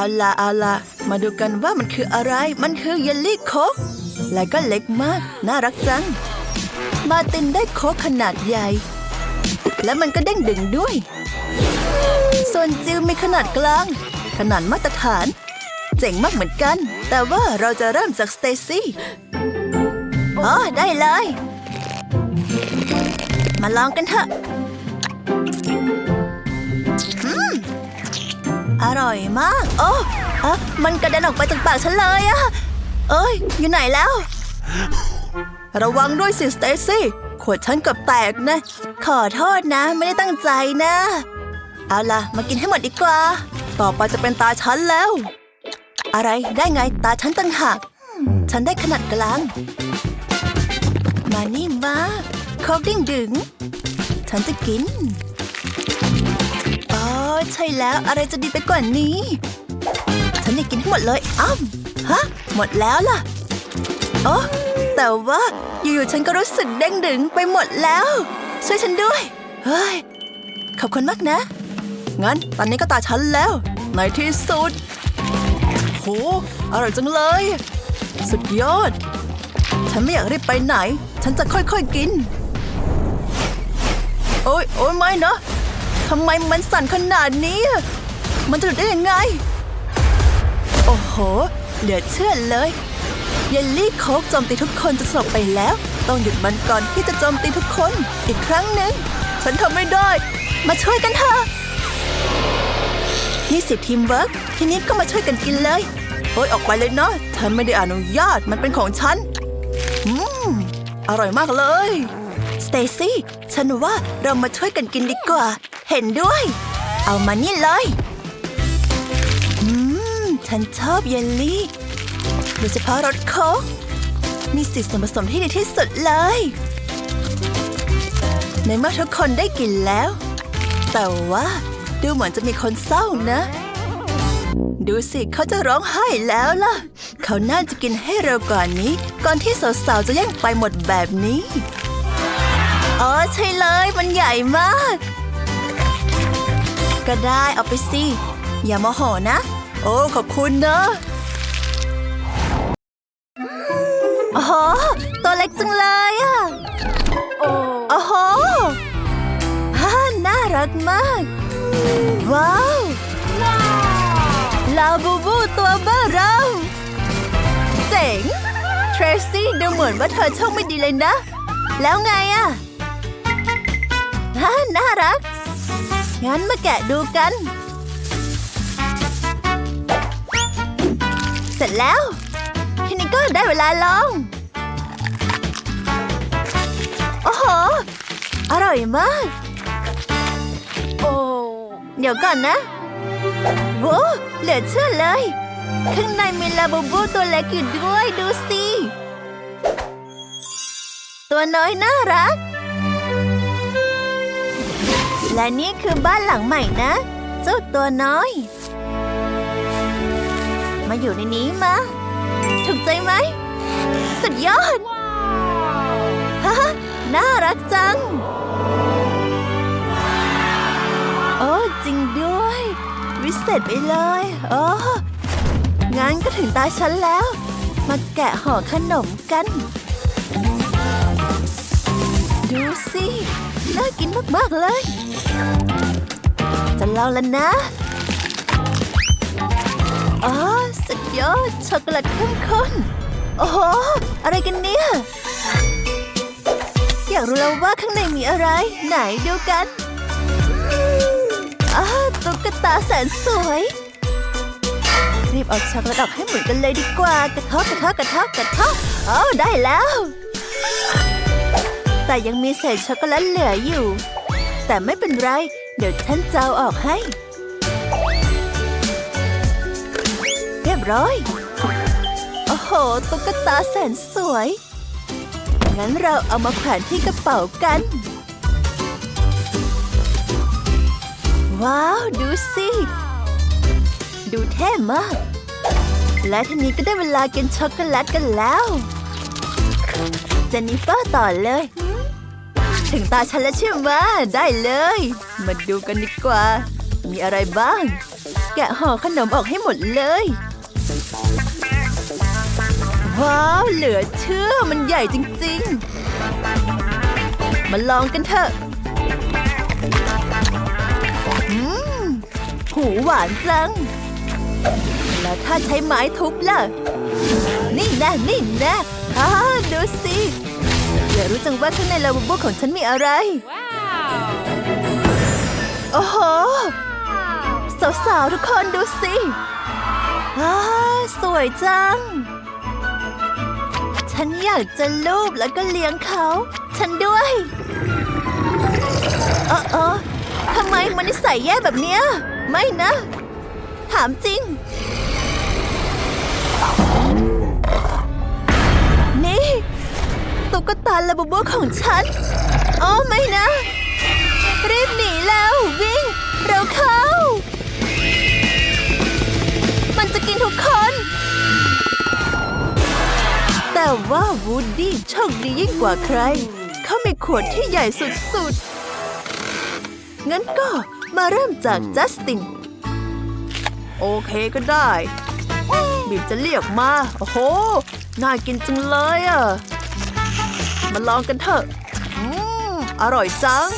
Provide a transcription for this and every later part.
เอาละเอาละมาดูกันว่ามันคืออะไร มันคือเยลลี่โคกและก็เล็กมาก น่ารักจัง มาตินได้โคกขนาดใหญ่ และมันก็เด้งดึงด้วย ส่วนจิวมีขนาดกลาง ขนาดมาตรฐาน เจ๋งมากเหมือนกัน แต่ว่าเราจะเริ่มจากสเตซี่อ๋อได้เลย มาลองกันเถอะ อร่อยมาก โอ้อะมันกระเด็นออกไปจากปากฉันเลยอะเอ้ย อยู่ไหนแล้ว ระวังด้วยสิสเตซี่ขวดฉันเกับแตกนะ ขอโทษนะ ไม่ได้ตั้งใจนะ เอาล่ะ มากินให้หมดดีกว่า ต่อไปจะเป็นตาฉันแล้ว อะไรได้ไงตาฉันตั้งหากฉันได้ขนาดกลาง มานี่มาโคกดิ้งดึง ฉันจะกิน ช่แล้วอะไรจะดีไปกว่านี้ ฉันอยากกินให้หมดเลยอ้ำฮะ หมดแล้วล่ะโอ้แต่ว่าอยู่ๆฉันก็รู้สึกเด้งดึงไปหมดแล้ว ช่วยฉันด้วย เฮ้ย ขอบคุณมากนะ งั้นตอนนี้ก็ตาฉันแล้วในที่สุดโหอร่อยจังเลย สุดยอด ฉันไม่อยากรีบไปไหน ฉันจะค่อยๆกิน โอ๊ยโอ๊ยไม่นะ ทำไมมันสั่นขนาดนี้ มันจะหลุดได้ยังไง โอ้โห เหลือเชื่อเลย เยลลี่โคกโจมตีทุกคนจะสลบไปแล้ว ต้องหยุดมันก่อนที่จะโจมตีทุกคนอีกครั้งหนึ่ง ฉันทำไม่ได้ มาช่วยกันเถอะนี่สิทีมเวิร์กทีนี้ก็มาช่วยกันกินเลย โอ้ยออกไปเลยเนาะฉันไม่ได้อนุญาตมันเป็นของฉัน อืม อร่อยมากเลย สเตซี่ ฉันว่าเรามาช่วยกันกินดีกว่า เห็นด้วย เอามานี่เลยอืม ฉันชอบเยลลี่โดยเฉพาะรสโค้กมีสิส่วนผสมที่ดีที่สุดเลย ในเมื่อทุกคนได้กินแล้ว แต่ว่าดูเหมือนจะมีคนเศร้านะ ดูสิเขาจะร้องไห้แล้วล่ะ เขาน่าจะกินให้เร็วกว่านนี้ ก่อนที่สาวๆจะแย่งไปหมดแบบนี้ อ๋อใช่เลยมันใหญ่มาก ก็ได้เอาไปสิ อย่าโมโหนะ โอ้ขอบคุณนะโอ้โหตัวเล็กจังเลยอะโอ้โหฮ่าน่ารักมาก ว้าวลาบูบูตัวเบ้อเร่าเจ๋งเทรซี่ดูเหมือนว่าเธอโชคไม่ดีเลยนะ แล้วไงอะ ฮ่าน่ารัก งั้นมาแกะดูกัน เสร็จแล้ว ทีนี้ก็ได้เวลาลอง โอ้โห อร่อยมาก โอ้เดี๋ยวก่อนนะโว้เหลือเชื่อเลย ข้างในมีลาบูบูตัวเล็กอยู่ด้วยดูสิ ตัวน้อยน่ารัก และนี่คือบ้านหลังใหม่นะเจ้าตัวน้อย มาอยู่ในนี้มาถูกใจไหม สุดยอดฮ่าฮ่าน่ารักจัง โอ้จริงด้วย วิเศษไปเลยโอ้งั้นก็ถึงตาฉันแล้ว มาแกะห่อขนมกัน ดูสิ น่ากินมาก ๆ เลย จะลองแล้วนะ อ๋อ สุดยอด ช็อกโกแลตเข้มข้น โอ้โห อะไรกันเนี่ย อยากรู้แล้วว่าข้างในมีอะไร ไหนดูกันอ้าตุ๊กตาแสนสวย รีบเอาช็อกโกแลตออกให้เหมือนกันเลยดีกว่า กระทาะกระทาะกระทาะกระเทาะอ๋อได้แล้ว แต่ยังมีเศษช็อกโกแลตเหลืออยู่ แต่ไม่เป็นไร เดี๋ยวฉันจะเอาออกให้ เรียบร้อย โอ้โห ตุ๊กตาแสนสวย งั้นเราเอามาแขวนที่กระเป๋ากัน ว้าว ดูสิ ดูเท่มาก และทีนี้ก็ได้เวลากินช็อกโกแลตกันแล้วเจนนิเฟอร์ต่อเลย ถึงตาฉันแล้วใช่ไหมได้เลย มาดูกันดีกว่า มีอะไรบ้าง แกะห่อขนมออกให้หมดเลย ว้าว เหลือเชื่อมันใหญ่จริงๆ มาลองกันเถอะอืมหูหวานจัง แล้วถ้าใช้ไม้ทุบล่ะ นี่นะนี่นะอ้าดูสิ อยากรู้จังว่าข้างในลาบูบูของฉันมีอะไร โอ้โห สาวๆ ทุกคนดูสิอ้าสวยจัง ฉันอยากจะลูบแล้วก็เลี้ยงเขา ฉันด้วยเออเออทำไมมันนิสัยแย่แบบเนี้ย ไม่นะ ถามจริง ตุ๊กตาลาบูบูของฉันอ๋อไม่นะ รีบหนีแล้ววิ่ง เร็วเข้า มันจะกินทุกคน แต่ว่าวูดดี้โชคดียิ่งกว่าใคร เขามีขวดที่ใหญ่สุดๆ งั้นก็มาเริ่มจากจัสติน โอเคก็ได้ บีบจะเรียกมา โอ้โห น่ากินจังเลยอะ มาลองกันเถอะ อืม อร่อยจัง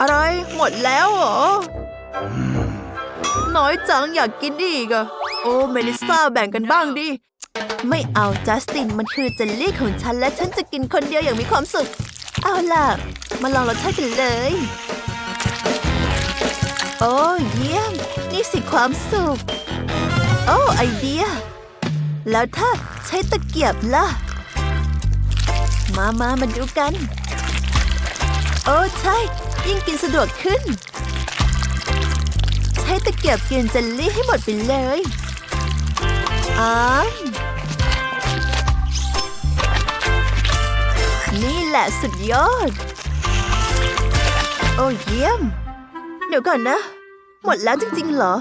อะไรหมดแล้วเหรอ น้อยจังอยากกินอีกอะโอ้ เมลิซ่าแบ่งกันบ้างดิ ไม่เอาจัสตินมันคือเจลลี่ของฉันและฉันจะกินคนเดียวอย่างมีความสุข เอาล่ะ มาลองรสชาติกันเลย โอ้เยี่ยม นี่สิความสุข โอ้ไอเดีย แล้วถ้าใช้ตะเกียบล่ะ มามามาดูกัน โอ้ใช่ ยิ่งกินสะดวกขึ้น ใช้ตะเกียบกินเจลลี่ให้หมดไปเลยอ้ามนี่แหละสุดยอด โอ้เยี่ยม เดี๋ยวก่อนนะ หมดแล้วจริง ๆ เหรอ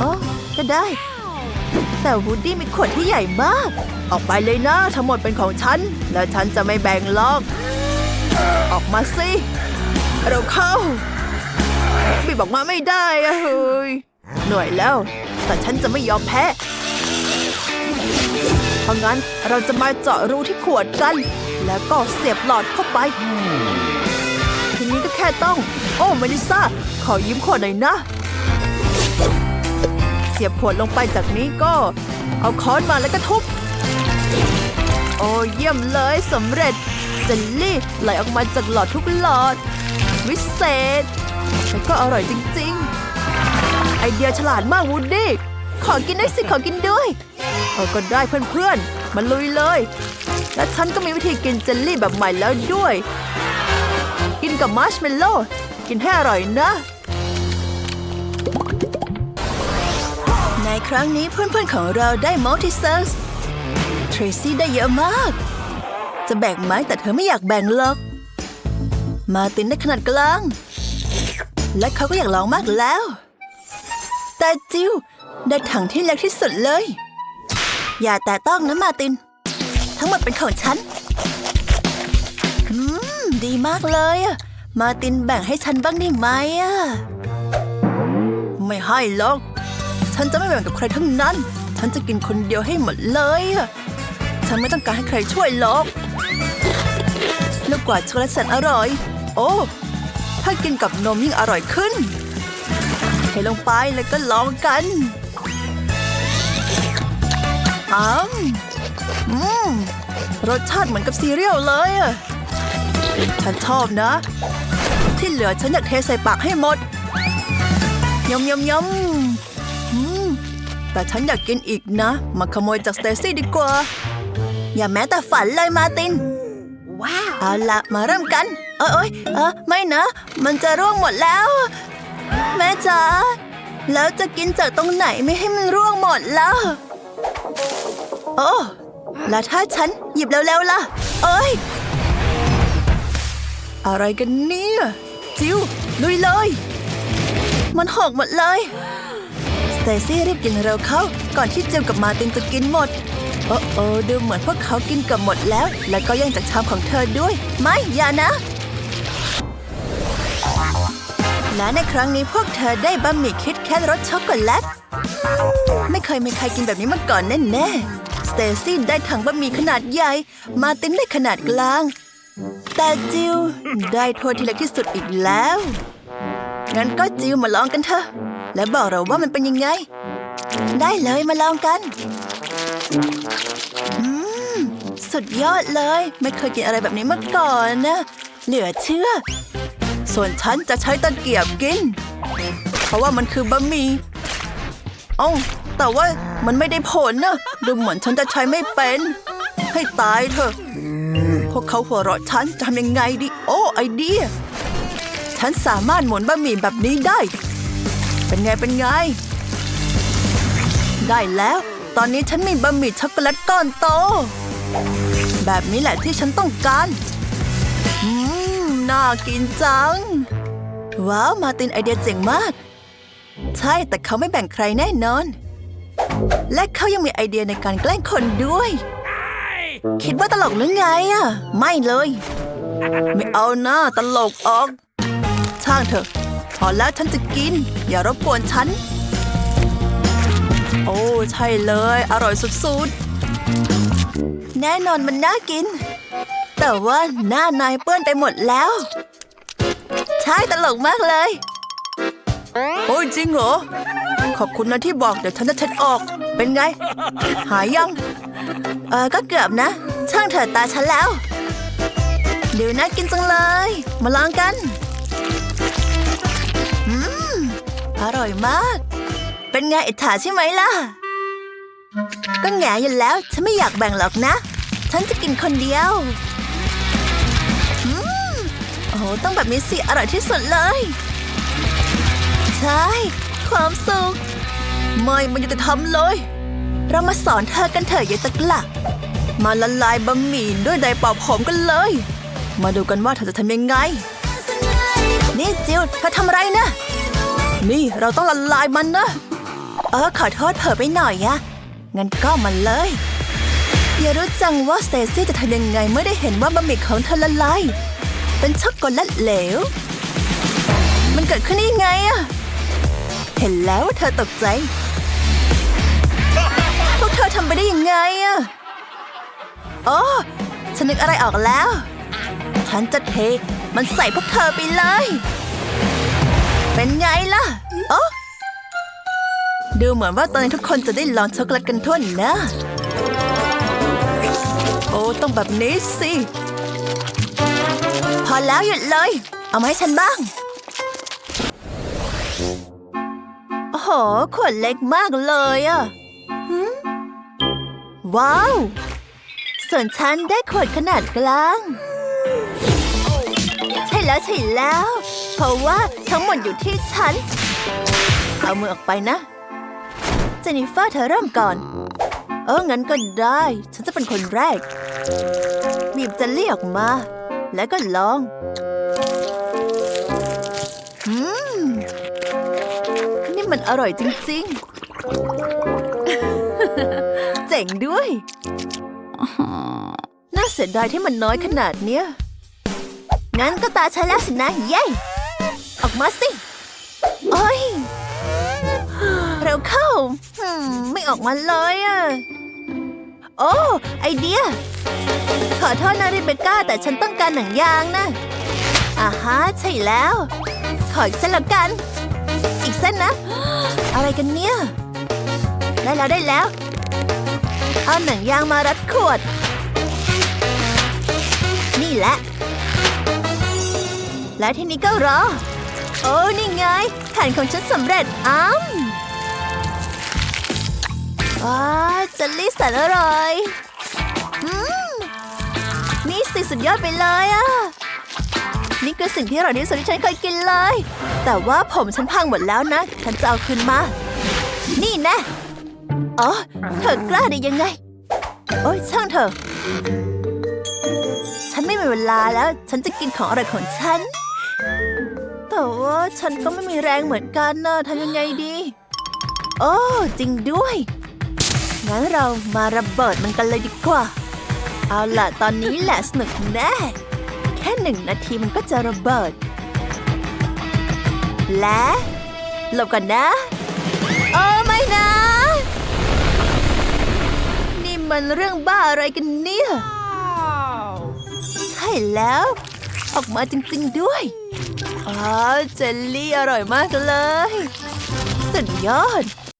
อ๋อ ก็ได้ แต่วูดดี้มีขวดที่ใหญ่มาก ออกไปเลยนะ ทั้งหมดเป็นของฉัน แล้วฉันจะไม่แบ่งหลอก ออกมาสิ เราเข้าบีบออกมาไม่ได้อะเฮ้ยหน่อยแล้ว แต่ฉันจะไม่ยอมแพ้เพราะงั้นเราจะมาเจาะรูที่ขวดกัน แล้วก็เสียบหลอดเข้าไป ทีนี้ก็แค่ต้อง โอ้เมลิซ่าขอยืมขวดหน่อยนะ เสียบขวดลงไปจากนี้ก็ เอาค้อนมาแล้วก็ทุบ โอ้เยี่ยมเลยสำเร็จเจลลี่ไหลออกมาจากหลอดทุกหลอด วิเศษแต่ก็อร่อยจริงๆ ไอเดียฉลาดมากวูดดี้ขอกินด้วยสิขอกินด้วยเอาก็ได้เพื่อนๆมาลุยเลย และฉันก็มีวิธีกินเจลลี่แบบใหม่แล้วด้วย กินกับมาร์ชเมลโล่กินให้อร่อยนะ ในครั้งนี้เพื่อนๆของเราได้มัลติเซอร์ ทรซี่ได้เยอะมาก จะแบ่งไหมแต่เธอไม่อยากแบ่งหรอก มาตินได้ขนาดกลาง และเขาก็อยากลองมากแล้ว แต่จิวได้ถังที่เล็กที่สุดเลย อย่าแต่ต้องนะมาติน ทั้งหมดเป็นของฉัน อืม ดีมากเลยอะมาตินแบ่งให้ฉันบ้างได้ไหมอะไม่ให้หรอก ฉันจะไม่แบ่งกับใครทั้งนั้น ฉันจะกินคนเดียวให้หมดเลยอะ ฉันไม่ต้องการให้ใครช่วยหรอกลูกกวาดช็อกโกแลตแสนอร่อย โอ้ถ้ากินกับนมยิ่งอร่อยขึ้นเทลงไปแล้วก็ลองกันอ้มอืมรสชาติเหมือนกับซีเรียลเลยอะฉันชอบนะ ที่เหลือฉันอยากเทใส่ปากให้หมดยำยำยำอืมแต่ฉันอยากกินอีกนะ มาขโมยจากสเตซี่ดีกว่า อย่าแม้แต่ฝันเลยมาร์ติน ว้าว เอาละมาเริ่มกันเอ้ยเอ้ยเออไม่นะ มันจะร่วงหมดแล้ว แม่จ๋าแล้วจะกินจากตรงไหนไม่ให้มันร่วงหมดล่ะโอ้แล้วถ้าฉันหยิบเร็วๆล่ะ เอ้ย อะไรกันเนี่ย จิวลุยเลย มันหกหมดเลย สเตซี่รีบกินเร็วเข้า ก่อนที่จิวกับมาร์ตินจะกินหมด โอ้โอ้ดูเหมือนพวกเขากินเกับหมดแล้ว แล้วก็ยังจากชามของเธอด้วย ไม่อย่านะ และในครั้งนี้พวกเธอได้บะหมี่คิดแคทรสช็อกโกแลต ไม่เคยมีใครกินแบบนี้มาก่อนแน่ๆสเตซี่ได้ถังบะหมี่ขนาดใหญ่ มาตินได้ขนาดกลาง แต่จิวได้ถ้วยที่เล็กที่สุดอีกแล้ว งั้นก็จิวมาลองกันเถอะ และบอกเราว่ามันเป็นยังไง ได้เลยมาลองกัน อืม สุดยอดเลย ไม่เคยกินอะไรแบบนี้มาก่อนนะ เหลือเชื่อ ส่วนฉันจะใช้ตะเกียบกิน เพราะว่ามันคือบะหมี่เอ้าแต่ว่ามันไม่ได้ผลนะดูเหมือนฉันจะใช้ไม่เป็น ให้ตายเถอะ พวกเขาหัวเราะฉันจะทำยังไงดีโอ้ไอเดีย ฉันสามารถหมุนบะหมี่แบบนี้ได้ เป็นไงเป็นไง ได้แล้ว ตอนนี้ฉันมีบะหมี่ช็อกโกแลตก้อนโต แบบนี้แหละที่ฉันต้องการ อืม น่ากินจัง ว้าว มาตินไอเดียเจ๋งมาก ใช่แต่เขาไม่แบ่งใครแน่นอน และเขายังมีไอเดียในการแกล้งคนด้วย คิดว่าตลกหรือไงอะ ไม่เลย ไม่เอาหน้าตลกออก ช่างเถอะ พอแล้วฉันจะกิน อย่ารบกวนฉัน โอ้ ใช่เลย อร่อยสุดๆ แน่นอนมันน่ากิน แต่ว่าหน้านายเปื้อนไปหมดแล้ว ใช่ตลกมากเลย โอ้ยจริงเหรอ ขอบคุณนะที่บอกเดี๋ยวฉันจะเช็ดออก เป็นไง หายยัง เออก็เกือบนะ ช่างเถิดตาฉันแล้ว เดี๋ยวน่ากินจังเลย มาลองกัน อืม อร่อยมาก เป็นไงอิจฉาใช่ไหมล่ะ ก็แง่อยู่แล้ว ฉันไม่อยากแบ่งหรอกนะ ฉันจะกินคนเดียวอืมโอ้ต้องแบบนี้สิ อร่อยที่สุดเลย ใช่ ความสุข ไม่มันจะทำเลย เรามาสอนเธอกันเถอะยายตะกละมาละลายบะหมี่ด้วยไดร์เป่าผมกันเลย มาดูกันว่าเธอจะทำยังไง นี่จิวเธอทำอะไรนะ นี่เราต้องละลายมันนะ เออขอโทษเผลอไปหน่อยอะงั้นก็มาเลยอย่ารู้จังว่าสเตซี่จะทำยังไงเมื่อได้เห็นว่าบะหมี่ของเธอละลายเป็นช็อกโกแลตเหลว มันเกิดขึ้นได้ยังไงอะเห็นแล้วเธอตกใจ พวกเธอทำไปได้ยังไงอะโอ้ฉันนึกอะไรออกแล้ว ฉันจะเทมันใส่พวกเธอไปเลย เป็นไงล่ะโอ้ ดูเหมือนว่าตอนนี้ทุกคนจะได้ลองช็อกโกแลตกันทั่วหน้าโอ้ต้องแบบนี้สิ พอแล้วหยุดเลย เอามาให้ฉันบ้าง โอ้โห ขวดเล็กมากเลยอะว้าว ส่วนฉันได้ขวดขนาดกลาง ใช่แล้วใช่แล้ว เพราะว่าทั้งหมดอยู่ที่ฉัน เอามือออกไปนะ จนนิเฟอร์เธอเริ่มก่อน เอองั้นก็ได้ ฉันจะเป็นคนแรกบีบเจลลี่ออกมา แล้วก็ลองอืมนี่มันอร่อยจริงๆ เจ๋งด้วย น่าเสียดายที่มันน้อยขนาดเนี้ย งั้นก็ตาฉันแล้วสินะ เย้ ออกมาสิ โอ้ย ร็วเข้าหไม่ออกมาเลยอะ โอ้ ไอเดีย ขอโทษนะริเบก้า แต่ฉันต้องการหนังยางนะอ่าฮะใช่แล้ว ขออีกเส้นละกัน อีกเส้นนะ อะไรกันเนี่ย ได้แล้วได้แล้ว เอาหนังยางมารัดขวด นี่แหละ และทีนี้ก็รอ โอ้ นี่ไงแผนของฉันสำเร็จอ้ำ ว้าเจลลี่แสนอร่อยอืมนี่สิสุดยอดไปเลยอะนี่คือสิ่งที่อร่อยที่สุดที่ฉันเคยกินเลย แต่ว่าผมฉันพังหมดแล้วนะ ฉันจะเอาคืนมา นี่แน่อ๋อ เธอกล้าได้ยังไง โอ้ยช่างเถอะฉันไม่มีเวลาแล้ว ฉันจะกินของอร่อยของฉัน แต่ว่าฉันก็ไม่มีแรงเหมือนกันนะทำยังไงดี โอ้ จริงด้วย งั้นเรามาระเบิดมันกันเลยดีกว่า เอาล่ะตอนนี้แหละสนุกแน่ แค่หนึ่งนาทีมันก็จะระเบิด และหลบก่อนนะเออไม่นะ นี่มันเรื่องบ้าอะไรกันเนี่ย ใช่แล้ว ออกมาจริงๆด้วยอ๋อเจลลี่อร่อยมากเลย สุดยอด